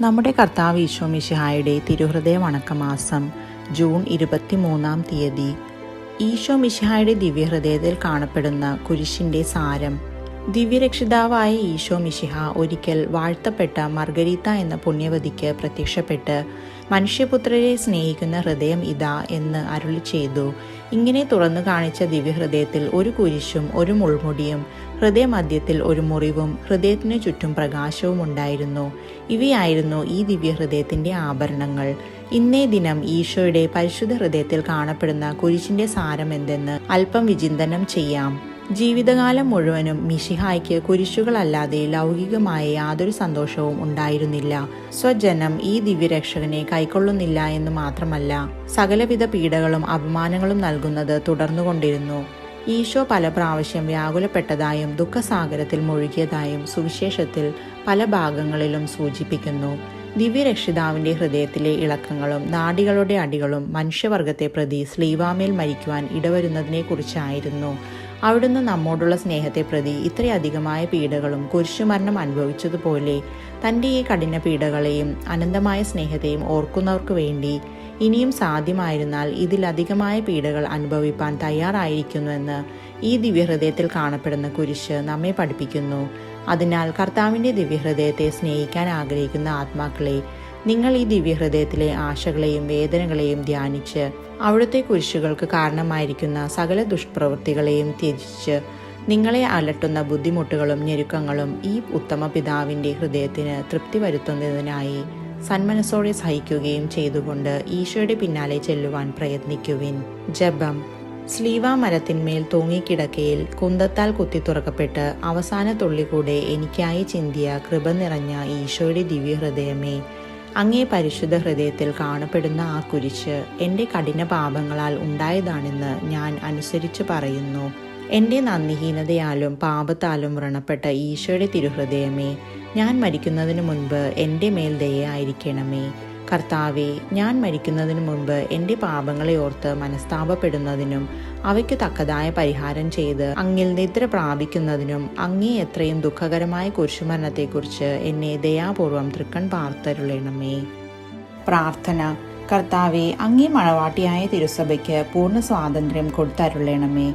നമ്മുടെ കർത്താവ് ഈശോ മിശിഹായുടെ തിരുഹൃദയ വണക്കമാസം ജൂൺ ഇരുപത്തിമൂന്നാം തീയതി. ഈശോ മിശിഹായുടെ ദിവ്യഹൃദയത്തിൽ കാണപ്പെടുന്ന കുരിശിന്റെ സാരം ദിവ്യരക്ഷിതാവായ ഈശോ മിശിഹ ഒരിക്കൽ വാഴ്ത്തപ്പെട്ട മർഗരീത്ത എന്ന പുണ്യവതിക്ക് പ്രത്യക്ഷപ്പെട്ട് മനുഷ്യപുത്രരെ സ്നേഹിക്കുന്ന ഹൃദയം ഇതാ എന്ന് അരുളി ചെയ്തു. ഇങ്ങനെ തുറന്നു കാണിച്ച ദിവ്യഹൃദയത്തിൽ ഒരു കുരിശും ഒരു മുൾമുടിയും ഹൃദയമധ്യത്തിൽ ഒരു മുറിവും ഹൃദയത്തിനു ചുറ്റും പ്രകാശവും ഉണ്ടായിരുന്നു. ഇവയായിരുന്നു ഈ ദിവ്യഹൃദയത്തിന്റെ ആഭരണങ്ങൾ. ഇന്നേ ദിനം ഈശോയുടെ പരിശുദ്ധ ഹൃദയത്തിൽ കാണപ്പെടുന്ന കുരിശിന്റെ സാരം എന്തെന്ന് അല്പം വിചിന്തനം ചെയ്യാം. ജീവിതകാലം മുഴുവനും മിഷിഹായ്ക്ക് കുരിശുകളല്ലാതെ ലൗകികമായ യാതൊരു സന്തോഷവും ഉണ്ടായിരുന്നില്ല. സ്വജനം ഈ ദിവ്യരക്ഷകനെ കൈക്കൊള്ളുന്നില്ല എന്ന് മാത്രമല്ല സകലവിധ പീഡകളും അപമാനങ്ങളും നൽകുന്നത് തുടർന്നുകൊണ്ടിരുന്നു. ഈശോ പല പ്രാവശ്യം വ്യാകുലപ്പെട്ടതായും ദുഃഖസാഗരത്തിൽ മുഴുകിയതായും സുവിശേഷത്തിൽ പല ഭാഗങ്ങളിലും സൂചിപ്പിക്കുന്നു. ദിവ്യരക്ഷിതാവിന്റെ ഹൃദയത്തിലെ ഇളക്കങ്ങളും നാടികളുടെ അടികളും മനുഷ്യവർഗത്തെ പ്രതി സ്ലീവാമേൽ മരിക്കുവാൻ ഇടവരുന്നതിനെക്കുറിച്ചായിരുന്നു അവിടുന്ന് നമ്മോടുള്ള സ്നേഹത്തെ പ്രതി ഇത്രയധികമായ പീഡകളും കുരിശുമരണം അനുഭവിച്ചതുപോലെ തന്റെ ഈ കഠിന പീഡകളെയും അനന്തമായ സ്നേഹത്തെയും ഓർക്കുന്നവർക്ക് വേണ്ടി ഇനിയും സാധ്യമായിരുന്നാൽ ഇതിലധികമായ പീഡകൾ അനുഭവിപ്പാൻ തയ്യാറായിരിക്കുന്നുവെന്ന് ഈ ദിവ്യഹൃദയത്തിൽ കാണപ്പെടുന്ന കുരിശ് നമ്മെ പഠിപ്പിക്കുന്നു. അതിനാൽ കർത്താവിന്റെ ദിവ്യഹൃദയത്തെ സ്നേഹിക്കാൻ ആഗ്രഹിക്കുന്ന ആത്മാക്കളെ നിങ്ങൾ ഈ ദിവ്യഹൃദയത്തിലെ ആശകളെയും വേദനകളെയും ധ്യാനിച്ച് അവിടുത്തെ കുരിശുകൾക്ക് കാരണമായിരിക്കുന്ന സകല ദുഷ്പ്രവൃത്തികളെയും ത്യജിച്ച് നിങ്ങളെ അലട്ടുന്ന ബുദ്ധിമുട്ടുകളും ഞെരുക്കങ്ങളും ഈ ഉത്തമ പിതാവിന്റെ ഹൃദയത്തിന് തൃപ്തി വരുത്തുന്നതിനായി സന്മനസ്സോടെ സഹിക്കുകയും ചെയ്തുകൊണ്ട് ഈശോയുടെ പിന്നാലെ ചെല്ലുവാൻ പ്രയത്നിക്കുവിൻ. ജപം. സ്ലീവ മരത്തിന്മേൽ തൂങ്ങിക്കിടക്കയിൽ കുന്തത്താൽ കുത്തി തുറക്കപ്പെട്ട് അവസാന തുള്ളി കൂടെ എനിക്കായി ചിന്തിയ കൃപ നിറഞ്ഞ ഈശോയുടെ ദിവ്യഹൃദയമേ അങ്ങേ പരിശുദ്ധ ഹൃദയത്തിൽ കാണപ്പെടുന്ന ആ കുരിശ് എന്റെ കഠിന പാപങ്ങളാൽ ഉണ്ടായതാണെന്ന് ഞാൻ അനുസരിച്ച് പറയുന്നു. എന്റെ നന്ദിഹീനതയാലും പാപത്താലും വ്രണപ്പെട്ട ഈശോയുടെ തിരുഹൃദയമേ ഞാൻ മരിക്കുന്നതിന് മുൻപ് എന്റെ മേൽ ദയായിരിക്കണമേ കർത്താവെ ഞാൻ മരിക്കുന്നതിനു മുമ്പ് എന്റെ പാപങ്ങളെ ഓർത്ത് മനസ്താപപ്പെടുന്നതിനും അവയ്ക്ക് തക്കതായ പരിഹാരം ചെയ്ത് അങ്ങിൽ നിദ്ര പ്രാപിക്കുന്നതിനും അങ്ങേ എത്രയും ദുഃഖകരമായ കുരിശുമരണത്തെക്കുറിച്ച് എന്നെ ദയാപൂർവം തൃക്കൺ പാർത്തരുളണമേ. പ്രാർത്ഥന കർത്താവെ അങ്ങേ മണവാട്ടിയായ തിരുസഭയ്ക്ക് പൂർണ സ്വാതന്ത്ര്യം കൊടുത്തരുളണമേ.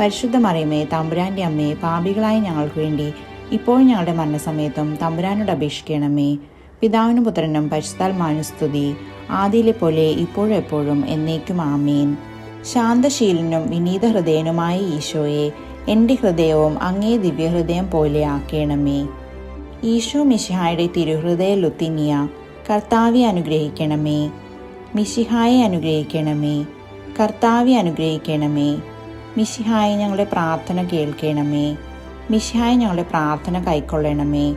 പരിശുദ്ധ മറിയമേ തമ്പുരാന്റെ അമ്മേ പാപികളായ ഞങ്ങൾക്ക് വേണ്ടി ഇപ്പോൾ ഞങ്ങളുടെ മരണസമയത്തും തമ്പുരാനോട് അപേക്ഷിക്കണമേ. പിതാവിനും പുത്രനും പരിശുദ്ധാൽ സ്തുതി. ആദിയിലെ പോലെ ഇപ്പോഴും എപ്പോഴും എന്നേക്കും ആമേൻ. ശാന്തശീലനും വിനീത ഹൃദയനുമായ ഈശോയെ എന്റെ ഹൃദയവും അങ്ങേ ദിവ്യഹൃദയം പോലെ ആക്കേണമേ. ഈശോ മിശിഹായുടെ തിരുഹൃദയ ലുത്തിനിയ കർത്താവെ അനുഗ്രഹിക്കണമേ. മിശിഹായെ അനുഗ്രഹിക്കണമേ. കർത്താവെ അനുഗ്രഹിക്കണമേ. മിശിഹായെ ഞങ്ങളുടെ പ്രാർത്ഥന കേൾക്കണമേ. മിശിഹായി ഞങ്ങളുടെ പ്രാർത്ഥന കൈക്കൊള്ളണമേ.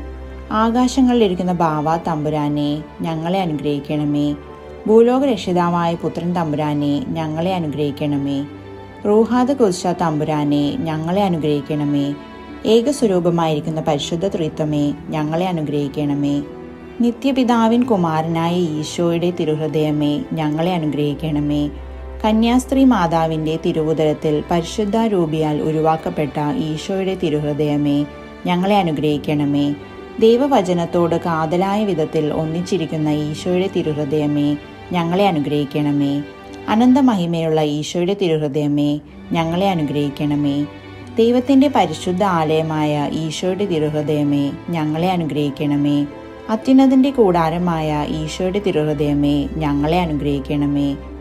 ആകാശങ്ങളിലിരിക്കുന്ന ബാവ തമ്പുരാനെ ഞങ്ങളെ അനുഗ്രഹിക്കണമേ. ഭൂലോക രക്ഷിതാവായ പുത്രൻ തമ്പുരാനെ ഞങ്ങളെ അനുഗ്രഹിക്കണമേ. റൂഹാദ കുരിശ തമ്പുരാനെ ഞങ്ങളെ അനുഗ്രഹിക്കണമേ. ഏകസ്വരൂപമായിരിക്കുന്ന പരിശുദ്ധ ത്രിത്വമേ ഞങ്ങളെ അനുഗ്രഹിക്കണമേ. നിത്യപിതാവിൻ കുമാരനായ ഈശോയുടെ തിരുഹൃദയമേ ഞങ്ങളെ അനുഗ്രഹിക്കണമേ. കന്യാസ്ത്രീ മാതാവിന്റെ തിരുവുദരത്തിൽ പരിശുദ്ധ രൂപിയാൽ ഉരുവാക്കപ്പെട്ട ഈശോയുടെ തിരുഹൃദയമേ ഞങ്ങളെ അനുഗ്രഹിക്കണമേ. ദൈവവചനത്തോട് കാതലായ വിധത്തിൽ ഒന്നിച്ചിരിക്കുന്ന ഈശോയുടെ തിരുഹൃദയമേ ഞങ്ങളെ അനുഗ്രഹിക്കണമേ. അനന്തമഹിമയുള്ള ഈശോയുടെ തിരുഹൃദയമേ ഞങ്ങളെ അനുഗ്രഹിക്കണമേ. ദൈവത്തിന്റെ പരിശുദ്ധ ആലയമായ ഈശോയുടെ തിരുഹൃദയമേ ഞങ്ങളെ അനുഗ്രഹിക്കണമേ. അത്യുന്നതിന്റെ കൂടാരമായ ഈശോയുടെ തിരുഹൃദയമേ ഞങ്ങളെ അനുഗ്രഹിക്കണമേ.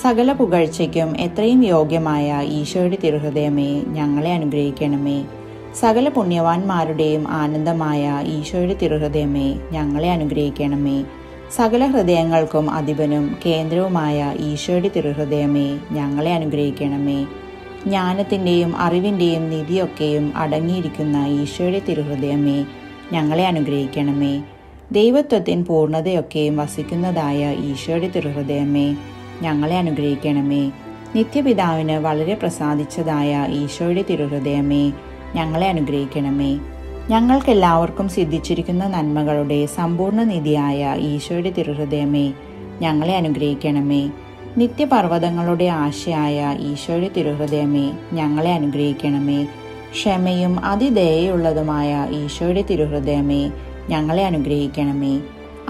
സകല പുകഴ്ചയ്ക്കും എത്രയും യോഗ്യമായ ഈശോയുടെ തിരുഹൃദയമേ ഞങ്ങളെ അനുഗ്രഹിക്കണമേ. സകല പുണ്യവാന്മാരുടെയും ആനന്ദമായ ഈശോയുടെ തിരുഹൃദയമേ ഞങ്ങളെ അനുഗ്രഹിക്കണമേ. സകല ഹൃദയങ്ങൾക്കും അധിപനും കേന്ദ്രവുമായ ഈശോയുടെ തിരുഹൃദയമേ ഞങ്ങളെ അനുഗ്രഹിക്കണമേ. ജ്ഞാനത്തിന്റെയും അറിവിന്റെയും നിധിയൊക്കെയും അടങ്ങിയിരിക്കുന്ന ഈശോയുടെ തിരുഹൃദയമേ ഞങ്ങളെ അനുഗ്രഹിക്കണമേ. ദൈവത്വത്തിൻ പൂർണതയൊക്കെയും വസിക്കുന്നതായ ഈശോയുടെ തിരുഹൃദയമേ ഞങ്ങളെ അനുഗ്രഹിക്കണമേ. നിത്യപിതാവിന് വളരെ പ്രസാദിച്ചതായ ഈശോയുടെ തിരുഹൃദയമേ ഞങ്ങളെ അനുഗ്രഹിക്കണമേ. ഞങ്ങൾക്കെല്ലാവർക്കും സിദ്ധിച്ചിരിക്കുന്ന നന്മകളുടെ സമ്പൂർണ നിധിയായ ഈശോയുടെ തിരുഹൃദയമേ ഞങ്ങളെ അനുഗ്രഹിക്കണമേ. നിത്യപർവതങ്ങളുടെ ആശയായ ഈശോയുടെ തിരുഹൃദയമേ ഞങ്ങളെ അനുഗ്രഹിക്കണമേ. ക്ഷമയും അതിദയയുള്ളതുമായ ഈശോയുടെ തിരുഹൃദയമേ ഞങ്ങളെ അനുഗ്രഹിക്കണമേ.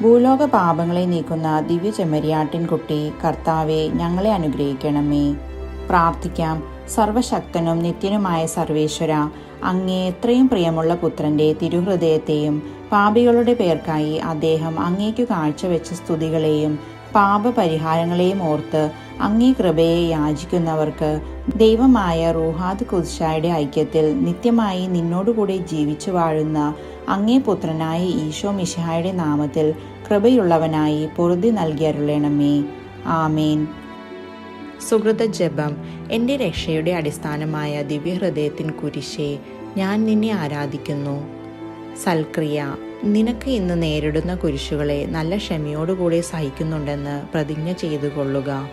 ഭൂലോക പാപങ്ങളെ നീക്കുന്ന ദിവ്യ ചെമ്മരിയാട്ടിൻകുട്ടി കർത്താവെ ഞങ്ങളെ അനുഗ്രഹിക്കണമേ. പ്രാർത്ഥിക്കാം. സർവശക്തനും നിത്യനുമായ സർവേശ്വര അങ്ങേ എത്രയും പ്രിയമുള്ള പുത്രന്റെ തിരുഹൃദയത്തെയും പാപികളുടെ പേർക്കായി അദ്ദേഹം അങ്ങേക്കു കാഴ്ചവെച്ച സ്തുതികളെയും പാപപരിഹാരങ്ങളെയും ഓർത്ത് അങ്ങേ കൃപയെ യാചിക്കുന്നവർക്ക് ദൈവമായ റൂഹാദ് കുദ്ഷായുടെ ഐക്യത്തിൽ നിത്യമായി നിന്നോടുകൂടെ ജീവിച്ചു വാഴുന്ന അങ്ങേ പുത്രനായ ഈശോ മിശിഹായുടെ നാമത്തിൽ കൃപയുള്ളവനായി പൊറുതി നൽകിയരുളണമേ. ആമേൻ. സുഹൃത ജപം എന്റെ രക്ഷയുടെ അടിസ്ഥാനമായ ദിവ്യഹൃദയത്തിൻ കുരിശേ ഞാൻ നിന്നെ ആരാധിക്കുന്നു. സൽക്രിയ നിനക്ക് ഇന്ന് നേരിടുന്ന കുരിശുകളെ നല്ല ക്ഷമയോടുകൂടി സഹിക്കുന്നുണ്ടെന്ന് പ്രതിജ്ഞ ചെയ്തു കൊള്ളുക